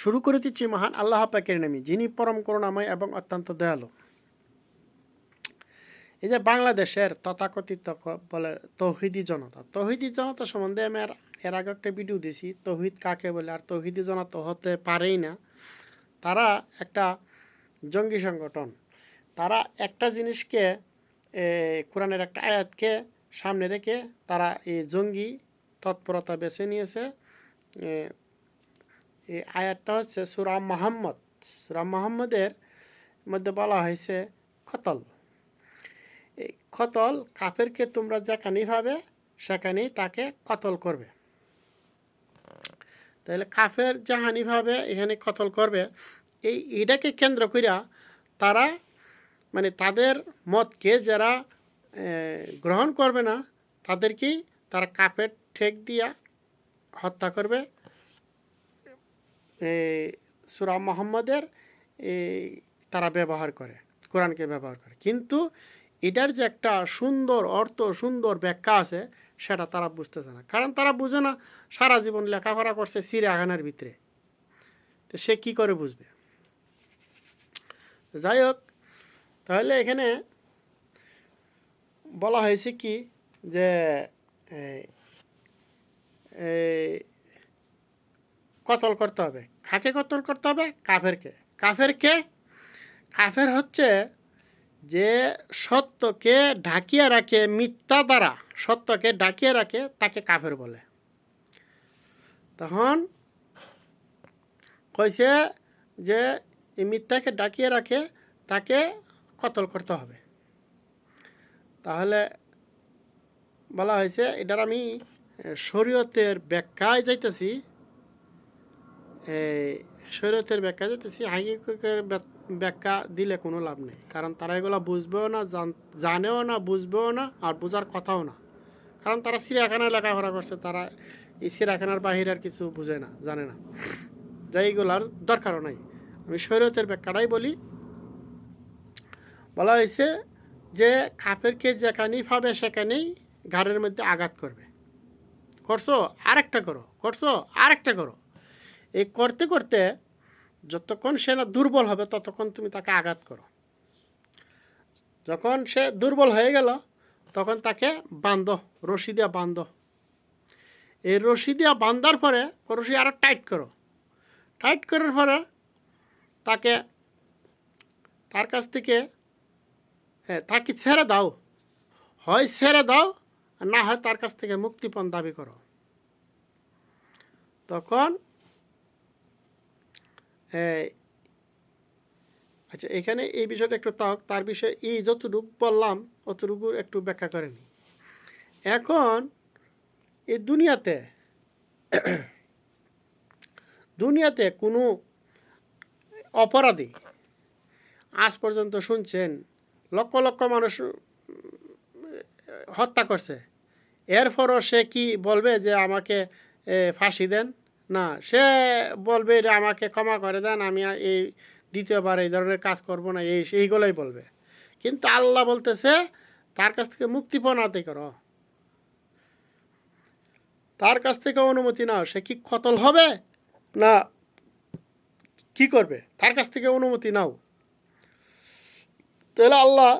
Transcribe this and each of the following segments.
শুরু করে দিচ্ছি মহান আল্লাহ পাকের নামে, যিনি পরম করুণাময় এবং অত্যন্ত দয়ালু। এই যে বাংলাদেশের তথাকথিত বলে তৌহিদি জনতা তৌহিদি জনতা সম্বন্ধে আমি আর এর আগে একটা ভিডিও দিয়েছি, তৌহিদ কাকে বলে? আর তৌহিদি জনতা হতে পারেই না। তারা একটা জঙ্গি সংগঠন। তারা একটা জিনিসকে কোরআনের একটা আয়াতকে সামনে রেখে তারা এই জঙ্গি তৎপরতা বেছে নিয়েছে। এই আয়াতটা হচ্ছে সুরাম মোহাম্মদ। সুরাম মোহাম্মদের মধ্যে বলা হয়েছে খতল এই খতল কাফেরকে তোমরা যেখানেই পাবে সেখানেই তাকে কতল করবে। তাহলে কাফের জাহানিভাবে এখানে কতল করবে। এই এটাকে কেন্দ্র করিয়া তারা মানে তাদের মতকে যারা গ্রহণ করবে না, তাদেরকেই তারা কাফের ঠেক দিয়া হত্যা করবে। সুরা মোহাম্মদের তারা ব্যবহার করে, কোরআনকে ব্যবহার করে। কিন্তু এটার যে একটা সুন্দর অর্থ, সুন্দর ব্যাখ্যা আছে, সেটা তারা বুঝতেছে না। কারণ তারা বুঝে না, সারা জীবন লেখাপড়া করছে সিরে সিরিয়াখানার ভিতরে। তো সে কি করে বুঝবে? যাই হোক, তাহলে এখানে বলা হয়েছে কি যে কতল করতে হবে? কাকে কতল করতে হবে? কাফেরকে। কাফেরকে? কাফের হচ্ছে যে সত্যকে ঢাকিয়ে রাখে মিথ্যা দ্বারা, সত্যকে ঢাকিয়ে রাখে তাকে কাফের বলে। তখন কইছে যে এই মিথ্যাকে ডাকিয়ে রাখে তাকে কতল করতে হবে। তাহলে বলা হয়েছে, এটার আমি শরীয়তের ব্যাখ্যায় যাইতেছি। শরীয়তের ব্যাখ্যা যাইতেছি হাইকের ব্যাখ্যা দিলে কোনো লাভ নেই। কারণ তারা এগুলো বুঝবেও না, জান- জানেও না, বুঝবেও না, আর বোঝার কথাও না। কারণ তারা চিড়িয়াখানায় লেখাপড়া করছে, তারা এই চিড়িয়াখানার বাহির আর কিছু বুঝে না, জানে না। যাই এগুলার দরকারও নাই। আমি শরীয়তের ব্যাখ্যাটাই বলি। বলা হয়েছে যে, কাফেরকে যেখানেই পাবে সেখানেই ঘাড়ের মধ্যে আঘাত করবে। করছ? আরেকটা করো। করছ? আরেকটা করো। এই করতে করতে যতক্ষণ সে না দুর্বল হবে, ততক্ষণ তুমি তাকে আঘাত করো। যখন সে দুর্বল হয়ে গেল, তখন তাকে বান্ধ রশি দিয়া বান্ধ এই রশি দিয়া বান্ধার পরে রশি আরও টাইট করো। টাইট করার পরে তাকে, তার কাছ থেকে হ্যাঁ তাকে ছেড়ে দাও। হয় ছেড়ে দাও না হয় তার কাছ থেকে মুক্তিপণ দাবি করো। তখন আচ্ছা এখানে এই বিষয়টা একটু তাক তার বিষয়ে এই যতটুকু বললাম, অতটুকু একটু ব্যাখ্যা করেনি এখন এই দুনিয়াতে দুনিয়াতে কোনো অপরাধী আজ পর্যন্ত শুনছেন, লক্ষ লক্ষ মানুষ হত্যা করছে। এরপরও সে কি বলবে যে আমাকে ফাঁসি দেন? না, সে বলবে এটা আমাকে ক্ষমা করে দেন, আমি এই দ্বিতীয়বার এই ধরনের কাজ করব না, এই, এইগুলোই বলবে। কিন্তু আল্লাহ বলতেছে, তার কাছ থেকে মুক্তিপণ আদায় করো। তার কাছ থেকে অনুমতি নাও, সে কি কতল হবে না কি করবে? তার কাছ থেকে অনুমতি নাও। তাহলে আল্লাহ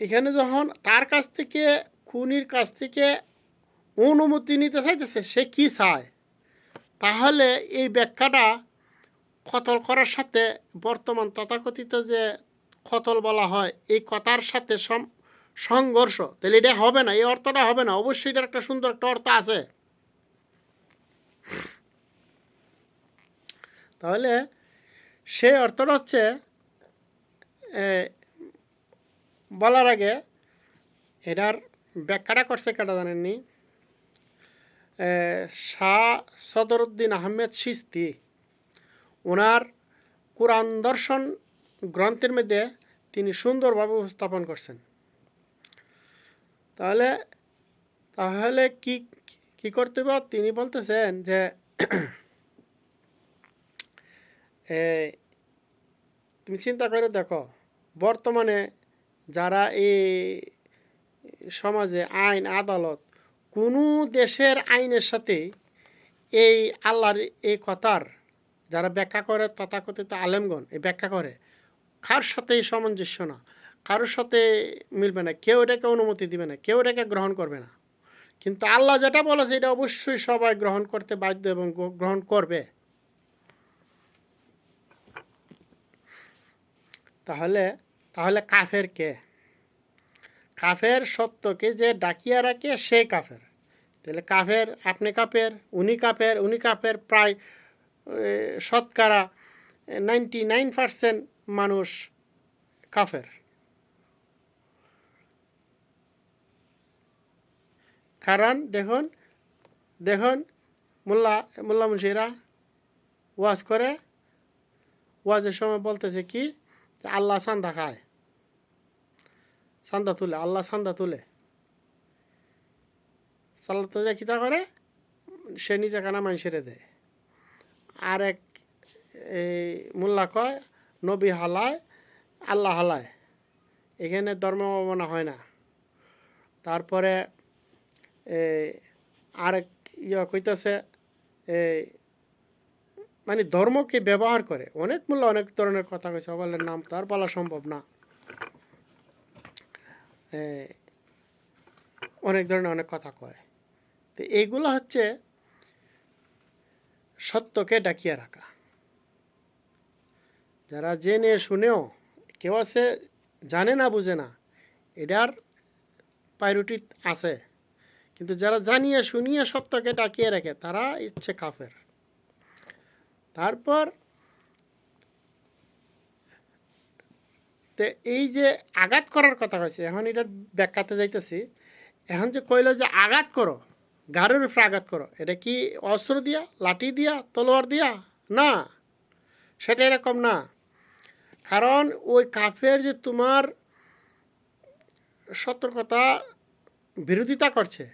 এখানে যখন তার কাছ থেকে, খুনির কাছ থেকে অনুমতি নিতে চাইতেছে, সে কি চায়? তাহলে এই ব্যাখ্যাটা কতল করার সাথে বর্তমান তথাকথিত যে কতল বলা হয়, এই কথার সাথে সম- সংঘর্ষ। তাহলে এটা হবে না, এই অর্থটা হবে না, অবশ্যই এটার একটা সুন্দর একটা অর্থ আছে। তাহলে সেই অর্থটা হচ্ছে বলার আগে এটার ব্যাখ্যাটা করছে কেটা জানেননি? শাহ সদরুদ্দিন আহমেদ সিস্তি, ওনার কোরআন দর্শন গ্রন্থের মধ্যে তিনি সুন্দরভাবে উপস্থাপন করছেন। তাহলে তাহলে কি কি করতে হবে? তিনি বলতেছেন যে তুমি চিন্তা করে দেখো, বর্তমানে যারা এই সমাজে আইন, আদালত কোনো দেশের আইনের সাথে এই আল্লাহর এই কথার যারা ব্যাখ্যা করে তথাকথিত আলেমগণ, এই ব্যাখ্যা করে কার সাথেই সামঞ্জস্য না। কারোর সাথে মিলবে না। কেউ এটাকে অনুমতি দিবে না। কেউ এটাকে গ্রহণ করবে না। কিন্তু আল্লাহ যেটা বলেছে, এটা অবশ্যই সবাই গ্রহণ করতে বাধ্য এবং গ্রহণ করবে। তাহলে তাহলে কাফের কে? কাফের সত্যকে যে ডাকিয়া রাখে সে কাফের। তাহলে কাফের আপনি কাপের উনি কাফের উনি কাফের প্রায় শতকরা নাইনটি নাইন পার্সেন্ট মানুষ কাফের। কারণ দেখুন দেখুন, মোল্লা মোল্লা মুন্সিরা ওয়াজ করে, ওয়াজের সময় বলতেছে কি আল্লাহ চান্দা খায়। চান্দা তুলে, আল্লাহ চান্দা তুলে। চান্দা তুলে কিতা করে, সে নিজে কানা মানুষেরে দেয়। আর এক এই মোল্লা কয়, নবী হালায়, আল্লাহ হালায়। এখানে ধর্ম অবমাননা হয় না। তারপরে আরেক ইয়া কইতাছে এই মানে ধর্মকে ব্যবহার করে। অনেক মূল্য অনেক ধরনের কথা কইছে সকলের নাম তো আর বলা সম্ভব না। অনেক ধরনের অনেক কথা কয়। তো এইগুলো হচ্ছে সত্যকে ডাকিয়ে রাখা। যারা জেনে শুনেও, কেউ আছে, জানে না, বুঝে না, এটার প্রায়োরিটি আছে। কিন্তু যারা জানিয়ে, শুনিয়ে সত্যকে ডাকিয়ে রাখে, তারা ইচ্ছে কাফের। তারপর তে এই যে আঘাত করার কথা কইছে, এখন এটার ব্যাখ্যাতে যাইতেছি। এখন যে কইল যে আঘাত করো গাড়ির উপরে আঘাত করো, এটা কি অস্ত্র দিয়া, লাঠি দিয়া, তলোয়ার দিয়া? না, সেটা এরকম না। কারণ ওই কাফের যে তোমার সতর্কতা, বিরোধিতা করছে,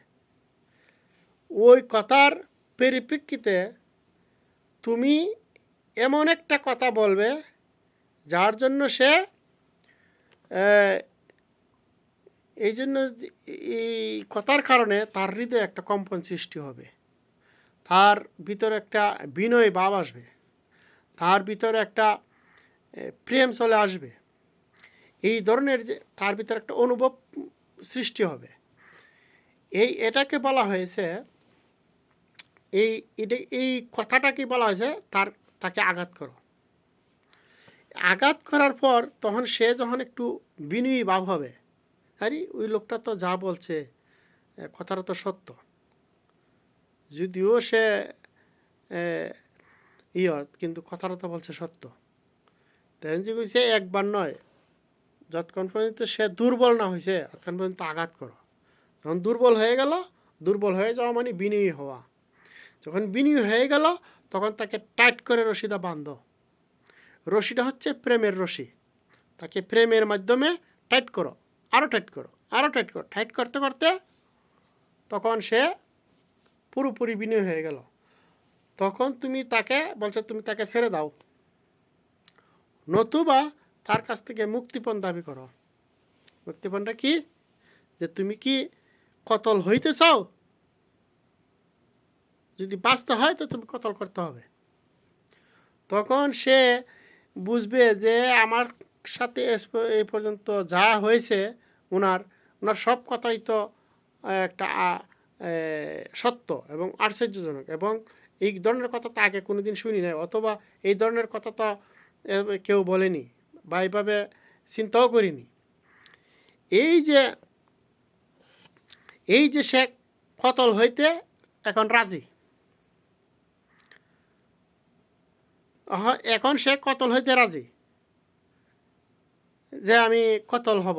ওই কথার পরিপ্রেক্ষিতে তুমি এমন একটা কথা বলবে, যার জন্য সে এই জন্য এই কথার কারণে তার হৃদয়ে একটা কম্পন সৃষ্টি হবে। তার ভিতরে একটা বিনয় ভাব আসবে। তার ভিতরে একটা প্রেম চলে আসবে। এই ধরনের যে তার ভিতরে একটা অনুভব সৃষ্টি হবে। এই এটাকে বলা হয়েছে, এই এটা এই কথাটাকে বলা হয়েছে, তার তাকে আঘাত করো। আঘাত করার পর তখন সে যখন একটু বিনয়ী ভাব হবে আরে ওই লোকটা তো যা বলছে কথাটা তো সত্য। যদিও সে এ, ইয়ত কিন্তু কথাটা তো বলছে সত্য। তেন যে কইছে একবার নয় যতক্ষণ পর্যন্ত সে দুর্বল না হয়েছে ততক্ষণ পর্যন্ত আঘাত করো। যখন দুর্বল হয়ে গেল দুর্বল হয়ে যাওয়া মানে বিনয়ী হওয়া। যখন বিনয়ী হয়ে গেল তখন তাকে টাইট করে রশিদা বাঁধ। রশিটা হচ্ছে প্রেমের রশি। তাকে প্রেমের মাধ্যমে টাইট করো আরও টাইট করো আরও টাইট করো। টাইট করতে করতে তখন সে পুরোপুরি বিনয় হয়ে গেল। তখন তুমি তাকে বলছে, তুমি তাকে ছেড়ে দাও। নতুবা তার কাছ থেকে মুক্তিপণ দাবি করো। মুক্তিপণটা কি? যে তুমি কি কতল হইতে চাও? যদি বাঁচতে হয় তো তুমি কতল করতে হবে। তখন সে বুঝবে যে আমার সাথে এই পর্যন্ত যা হয়েছে ওনার ওনার সব কথাই তো একটা সত্য এবং আশ্চর্যজনক এবং এই ধরনের কথা তো আগে কোনো দিন শুনি নাই অথবা এই ধরনের কথা তো কেউ বলেনি বা এইভাবে চিন্তাও করিনি। এই যে এই যে সে কতল হইতে এখন রাজি। এখন সে কতল হইতে রাজি? যে আমি কতল হব।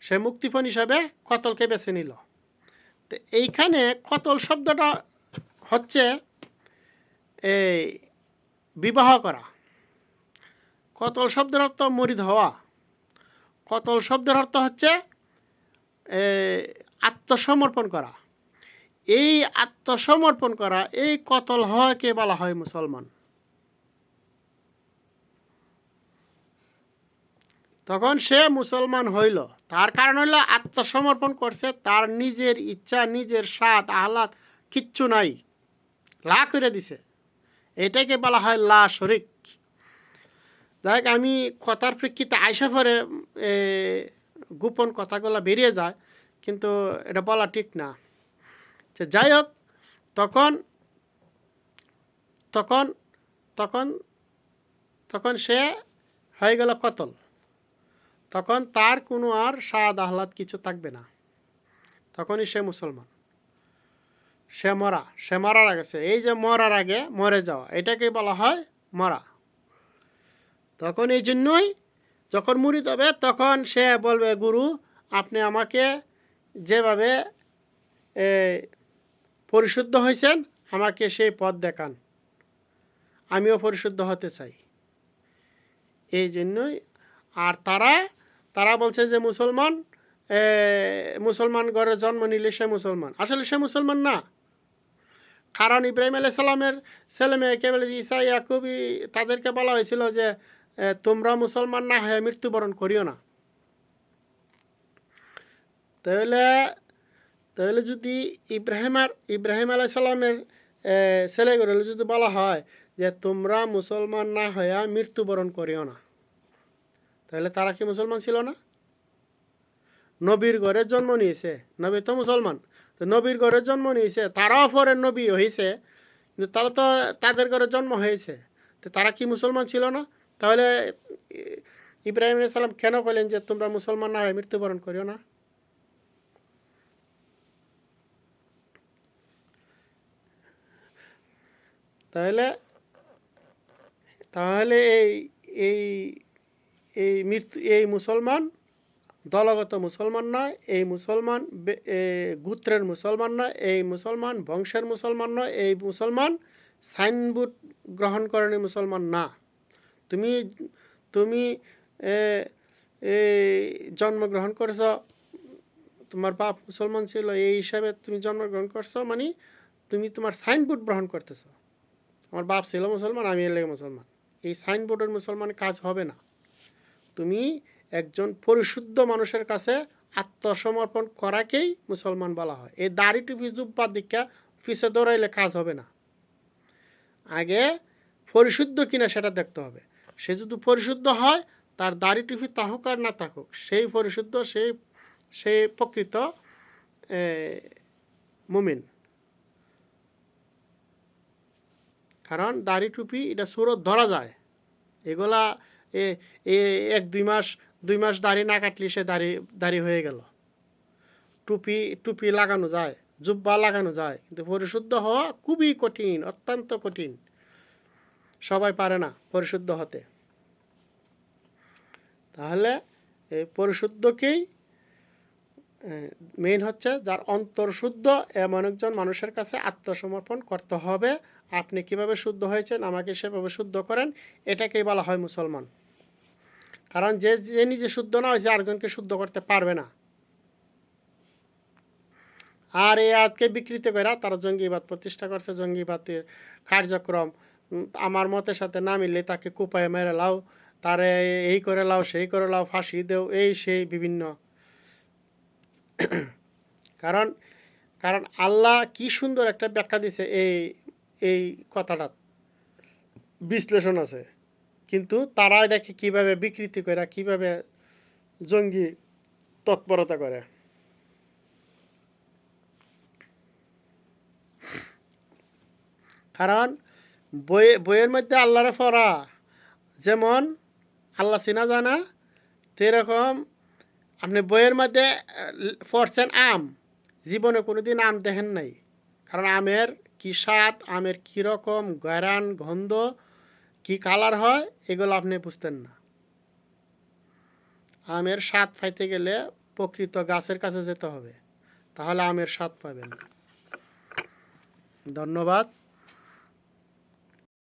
সে মুক্তিপণ হিসাবে কতলকে বেছে নিল। তো এইখানে কতল শব্দটা হচ্ছে এই বিবাহ করা। কতল শব্দের অর্থ মরিদ হওয়া। কতল শব্দের অর্থ হচ্ছে আত্মসমর্পণ করা। এই আত্মসমর্পণ করা, এই কতল হওয়াকে বলা হয় মুসলমান। তখন সে মুসলমান হইল। তার কারণ হইল আত্মসমর্পণ করছে, তার নিজের ইচ্ছা, নিজের স্বাদ, আহ্লাদ কিচ্ছু নাই। লা করে দিছে। এটাকে বলা হয় লা শরিক। যাই আমি কথার প্রেক্ষিতে আইসা পরে গোপন কথাগুলো বেরিয়ে যায়, কিন্তু এটা বলা ঠিক না। যে যাই হোক, তখন তখন তখন তখন সে হয়ে গেল কতল। তখন তার কোনো আর স্বাদ আহ্লাদ কিছু থাকবে না। তখনই সে মুসলমান। সে মরা, সে মরার আগে সে, এই যে মরার আগে মরে যাওয়া, এটাকেই বলা হয় মরা। তখন এই জন্যই যখন মুড়ি হবে, তখন সে বলবে, গুরু, আপনি আমাকে যেভাবে পরিশুদ্ধ হয়েছেন? আমাকে সেই পথ দেখান। আমিও পরিশুদ্ধ হতে চাই। এই জন্যই আর তারা তারা বলছে যে মুসলমান মুসলমান ঘরে জন্ম নিলে সে মুসলমান। আসলে সে মুসলমান না। কারণ ইব্রাহিম আলাইহিস সালামের ছেলে মেয়েকে বলে যে ইসা ইয়াকুবই তাদেরকে বলা হয়েছিল যে তোমরা মুসলমান না হয়ে মৃত্যুবরণ করিও না। তাহলে তাহলে যদি ইব্রাহিম আর ইব্রাহিম আলাইহিস সালামের ছেলেগুলো যদি বলা হয় যে তোমরা মুসলমান না হয়ে মৃত্যুবরণ করিও না, তাহলে তারা কি মুসলমান ছিল না? নবীর ঘরে জন্ম নিয়েছে, নবী তো মুসলমান। তো নবীর ঘরে জন্ম নিয়েছে, তারাও পরে নবী হয়েছে কিন্তু তারা তো তাদের ঘরে জন্ম হয়েছে। তো তারা কি মুসলমান ছিল না? তাহলে ইব্রাহিম সালাম কেন বলেন যে তোমরা মুসলমান না হয়ে মৃত্যুবরণ করিও না? তাহলে তাহলে এই এই এই মৃত্যু, এই মুসলমান দলগত মুসলমান নয়, এই মুসলমান গোত্রের মুসলমান নয়, এই মুসলমান বংশের মুসলমান নয়, এই মুসলমান সাইনবোর্ড গ্রহণ করেনি মুসলমান না। তুমি তুমি জন্মগ্রহণ করেছ, তোমার বাপ মুসলমান ছিল, এই হিসাবে তুমি জন্মগ্রহণ করছ মানে তুমি তোমার সাইনবোর্ড গ্রহণ করতেছো। আমার বাপ ছিল মুসলমান, আমি এলে মুসলমান। এই সাইনবোর্ডের মুসলমান কাজ হবে না। তুমি একজন পরিশুদ্ধ মানুষের কাছে আত্মসমর্পণ করাকেই মুসলমান বলা হয়। এই দাড়ি টুপি জুব্বা দীক্ষা পিছে দৌড়াইলে কাজ হবে না। আগে পরিশুদ্ধ কিনা সেটা দেখতে হবে। সে যদি পরিশুদ্ধ হয়, তার দাড়ি টুপি থাকুক আর না থাকুক সেই পরিশুদ্ধ, সেই সেই প্রকৃত মুমিন। কারণ দাড়ি টুপি, এটা সুরত ধরা যায়। এগুলা এ এক, দুই মাস দুই মাস দাড়ি না কাটলে সে দাড়ি দাড়ি হয়ে গেল। টুপি টুপি লাগানো যায়, জুব্বা লাগানো যায়, কিন্তু পরিশুদ্ধ হওয়া খুবই কঠিন, অত্যন্ত কঠিন। সবাই পারে না পরিশুদ্ধ হতে। তাহলে এই পরিশুদ্ধকেই মেইন হচ্ছে যার অন্তর শুদ্ধ, এমন একজন মানুষের কাছে আত্মসমর্পণ করতে হবে। আপনি কীভাবে শুদ্ধ হয়েছেন? আমাকে সেভাবে শুদ্ধ করেন। এটাকেই বলা হয় মুসলমান। কারণ যে যে নিজে শুদ্ধ না হয়েছে, আরেকজনকে শুদ্ধ করতে পারবে না। আর এই আয়াতকে বিকৃত করে তারা জঙ্গিবাদ প্রতিষ্ঠা করছে, জঙ্গিবাদের কার্যক্রম। আমার মতের সাথে না মিললে তাকে কুপায় মেরে লাও, তারে এই করে লাও, সেই করে লাও, ফাঁসি দেও, এই, সেই, বিভিন্ন কারণ কারণ আল্লাহ কি সুন্দর একটা ব্যাখ্যা দিছে এই এই কথাটা বিশ্লেষণ আছে। কিন্তু তারা এটাকে কীভাবে বিকৃতি করে কীভাবে জঙ্গি তৎপরতা করে? কারণ, বই, বইয়ের মধ্যে আল্লাহরে পড়া যেমন, আল্লাহ চিনা জানা সেরকম আপনি বইয়ের মধ্যে পড়ছেন আম। জীবনে কোনো দিন আম দেখেন নাই। কারণ আমের কি স্বাদ, আমের কী রকম গরান গন্ধ, কি কালার হয়, এগুলো আপনি বুঝতেন না। আমের স্বাদ পাইতে গেলে প্রকৃত গাছের কাছে যেতে হবে। তাহলে আমের স্বাদ পাবেন। ধন্যবাদ।